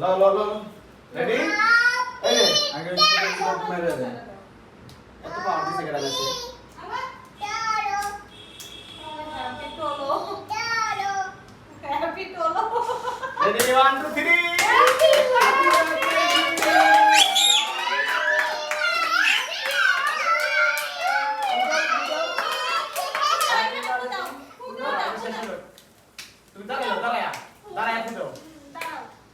ল ল ল ready এই আগে stop মেরে দে এত পাওয়ার দিছে কেডা গেছে রেডি 1 2 3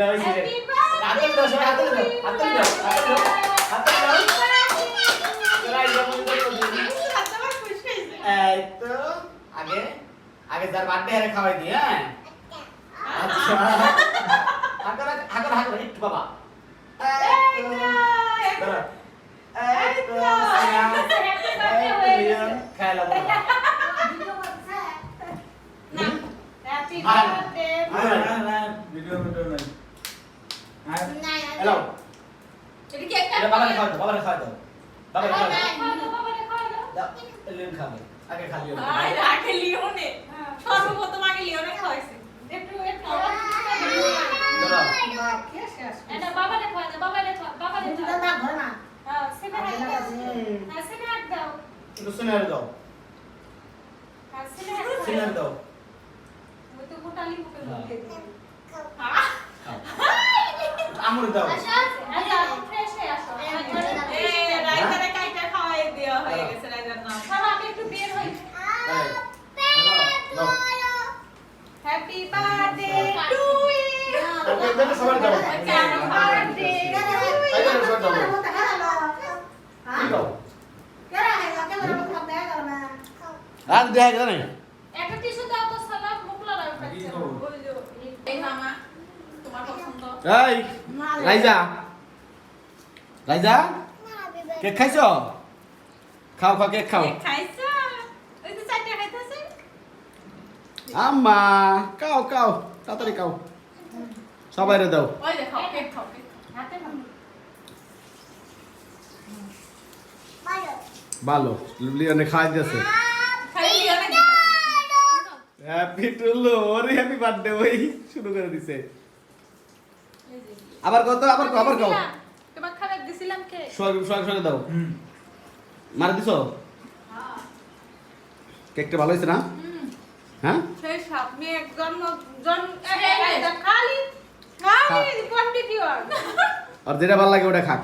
দাও এই যে হাতে দাও সবাই হাতে দাও হাতে দাও হাতে দাও হাতে দাও তোরা যেমন এই তো আগে আগে যার বার্থডে আরে খাওয়াই দি হ্যাঁ? আচ্ছা। হাকর হাকর হাকর একটু বাবা। এই তো এই তো সায়া এই তো লিওন খেলা বাবা ভিডিও ভিডিও নাই আর হ্যালো এটা বাবা খাওয়া দাও বাবা খাওয়া দাও বাবা খাওয়া দাও দাও লিওন খাবে আগে খা লিওন সর্বপ্রথম আগে লিওনে খাওয়াইছে একটু একটু এটা বাবারে খাওয়া দাও বাবারে খাওয়া বাবারে খাওয়া হ্যাঁ সেটা দাও হ্যাঁ সেটা দাও একটু সিনার দাও হ্যাঁ সিনার তো গোটালি মুখে মুখে দিও খাও দাও। আচ্ছা ফ্রেশ হয়ে আসো। চলো আমি একটু বের হই। দাও হ্যাপি বার্থডে টু ইউ তারপর দাও বার্থডে এখানে সবাই দাও আর দেখা গেল না একটা টিস্যু দাও তো সালা মুখ লাগাও কি খাব? এই মামা তোমার পছন্দ এই রাইজা। রাইজা? কেক খাইছো? খাও খাও কেক খাও। আম্মা খাও খাও তাড়াতাড়ি খাও। সবাই রে দাও। ওই দেখো কেক খাও কেক হাতে নাও। ভালো। লিওনে খাওয়াই দিয়েছে হ্যাপি টু লো ওরে হ্যাপি বার্থডে ওই শুরু করে দিছে। আবার কত? আবার কও আবার কও তোমার খাবার দিছিলাম কে? সব সব সব দাও। মার দিছো? কেকটা ভালো হয়েছে না? হ্যাঁ? সেই সাপ মেয়ে একজন জন খালি খালি কোয়ান্টিটি আর আর যেটা ভালো লাগে ওটা খাক।